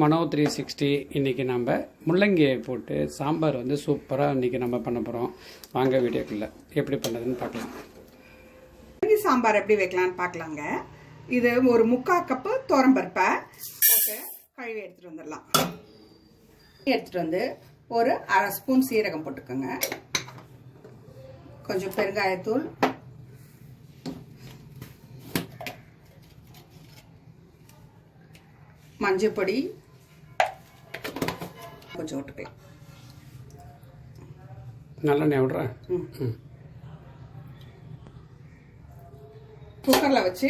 மனோ three sixty இன்றைக்கி நம்ம முள்ளங்கியை போட்டு சாம்பார் வந்து சூப்பராக இன்றைக்கி நம்ம பண்ண போகிறோம் வாங்க வீடியோக்குள்ளே. எப்படி பண்ணுறதுன்னு பார்க்கலாம். முள்ளங்கி சாம்பார் எப்படி வைக்கலான்னு பார்க்கலாங்க. இது ஒரு முக்கால் கப்பு தோரம்பருப்பை போட்டு கழுவி எடுத்துகிட்டு வந்துடலாம். எடுத்துகிட்டு வந்து ஒரு அரை ஸ்பூன் சீரகம் போட்டுக்கோங்க. கொஞ்சம் பெருங்காயத்தூள். மஞ்சப்பொடி கொஞ்சம் விட்டுக்கலாம். நல்லெண்ணெய் விட்றேன். குக்கரில் வச்சு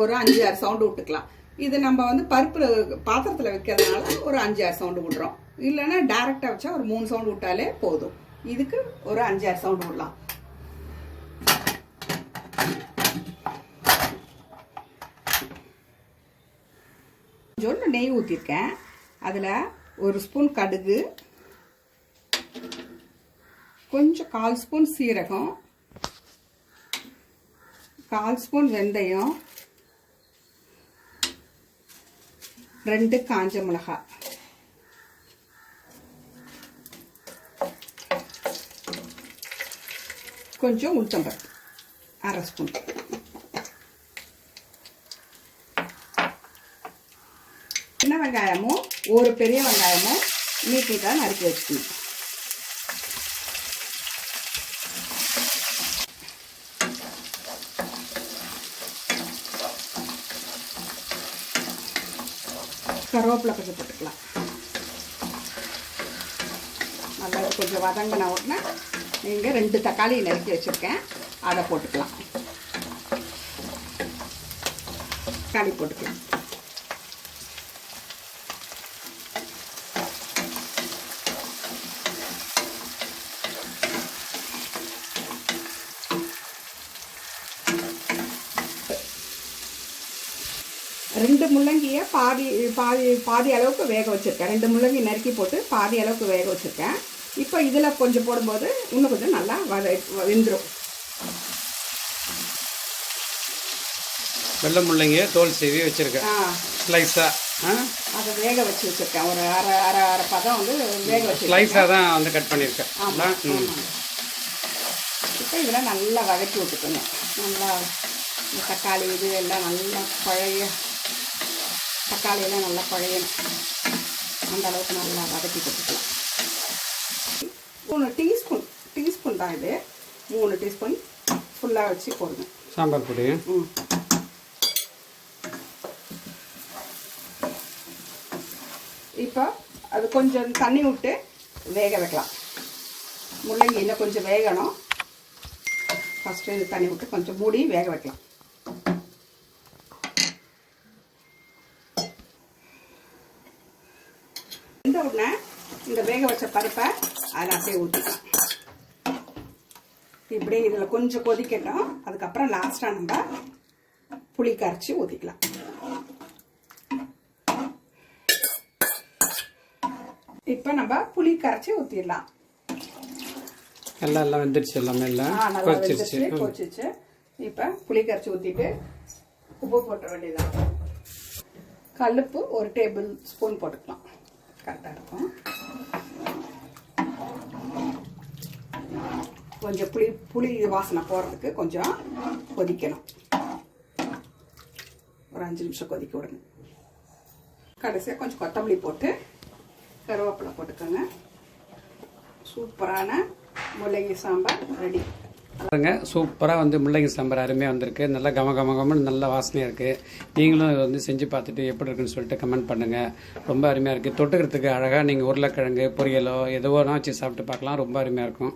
ஒரு அஞ்சு ஆறு சவுண்டு விட்டுக்கலாம். இது நம்ம வந்து பருப்பு பாத்திரத்தில் வைக்கிறதுனால ஒரு அஞ்சு ஆறு சவுண்டு விட்றோம். இல்லைன்னா டேரெக்டாக வச்சா ஒரு மூணு சவுண்டு விட்டாலே போதும். இதுக்கு ஒரு அஞ்சு ஆறு சவுண்டு விடலாம். கொஞ்சோண்டு நெய் ஊற்றிருக்கேன் அதில் ஒரு ஸ்பூன் கடுகு கொஞ்சம் கால் ஸ்பூன் சீரகம் கால் ஸ்பூன் வெந்தயம் ரெண்டு காஞ்ச மிளகாய். கொஞ்சம் உளுத்தம்பருப்பு அரை ஸ்பூன். சின்ன வெங்காயமும் ஒரு பெரிய வெங்காயமும் நீட் நீட்டாக நறுக்கி வச்சுக்கணும். கருவேப்பிலை கொஞ்சம் போட்டுக்கலாம். நல்லா கொஞ்சம் வதங்கின உடனே நீங்கள் ரெண்டு தக்காளி நறுக்கி வச்சுருக்கேன். அதை போட்டுக்கலாம். தக்காளி போட்டுக்கலாம். ரெண்டு முள்ளங்கியை பாதி பாதி பாதி அளவுக்கு வேக வச்சுருக்கேன். ரெண்டு முள்ளங்கி நறுக்கி போட்டு பாதி அளவுக்கு வேக வச்சுருக்கேன். இப்போ இதில் கொஞ்சம் போடும்போது இன்னும் கொஞ்சம் நல்லா வத வெந்துடும் வெள்ளை முள்ளங்கியை தோல் சீவி வச்சுருக்கேன். ஸ்லைஸாக அதை வேக வச்சு வச்சுருக்கேன். ஒரு அரை அரை அரை பதம் வந்து வேக வச்சு ஸ்லைஸாக தான் வந்து கட் பண்ணியிருக்கேன். ஆமாம் இப்போ இதெல்லாம் நல்லா வதக்கி விட்டுக்கணும். நல்லா தக்காளி இது எல்லாம் நல்லா பழைய தக்காளி எல்லாம் நல்லா பழையணும் அந்த அளவுக்கு நல்லா வதக்கி கொடுத்துக்கலாம் மூணு டீஸ்பூன் டீஸ்பூன் தான் இது. மூணு டீஸ்பூன் ஃபுல்லாக வச்சு போடுங்க. சாம்பார் பொடி. ம். இப்போ அது கொஞ்சம் தண்ணி விட்டு வேக வைக்கலாம். முள்ளங்கி இன்னும் கொஞ்சம் வேகணும். ஃபஸ்ட்டு தண்ணி விட்டு கொஞ்சம் மூடி வேக வைக்கலாம். உடனே இந்த வேக வச்ச பருப்பை அதை அப்படியே ஊற்றிக்கலாம் இப்படியே இதில் கொஞ்சம் கொதிக்கட்டும். அதுக்கப்புறம் லாஸ்ட்டாக நம்ம புளி கரைச்சி ஊற்றிக்கலாம் இப்போ நம்ம புளி கரைச்சி ஊற்றிடலாம் எல்லாம் எல்லாம் வெந்துருச்சு எல்லாமே கொதிச்சிருச்சு. வெந்துச்சு கொதிச்சிச்சு இப்போ புளி கரைச்சி ஊற்றிட்டு உப்பு போட்ட வேண்டியதான் கல்லுப்பு ஒரு டேபிள் ஸ்பூன் போட்டுக்கலாம். கரெக்டாக இருக்கும். கொஞ்சம் புளி புளி வாசனை போகிறதுக்கு கொஞ்சம் கொதிக்கணும். ஒரு அஞ்சு நிமிஷம் கொதிக்க விடுங்க கடைசியாக கொஞ்சம் கொத்தமல்லி போட்டு கருவேப்பிலை போட்டுக்கோங்க. சூப்பரான முள்ளங்கி சாம்பார் ரெடி. பாருங்க சூப்பராக வந்து முள்ளங்கி சாம்பார் அருமையாக வந்திருக்கு. நல்லா கம கம கமன்னு நல்ல வாசனையாக இருக்குது நீங்களும் இதை வந்து செஞ்சு பார்த்துட்டு எப்படி இருக்குன்னு சொல்லிட்டு கமெண்ட் பண்ணுங்கள் ரொம்ப அருமையாக இருக்குது தொட்டுக்கிறதுக்கு அழகாக நீங்கள் உருளைக்கிழங்கு பொரியலோ எதுவோனா வச்சு சாப்பிட்டு பார்க்கலாம். ரொம்ப அருமையாக இருக்கும்.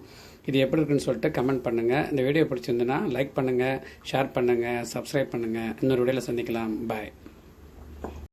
இது எப்படி இருக்குன்னு சொல்லிட்டு கமெண்ட் பண்ணுங்கள் இந்த வீடியோ பிடிச்சிருந்துன்னா லைக் பண்ணுங்கள் ஷேர் பண்ணுங்கள் சப்ஸ்கிரைப் பண்ணுங்கள் இன்னொரு வீடியோவில் சந்திக்கலாம். பாய்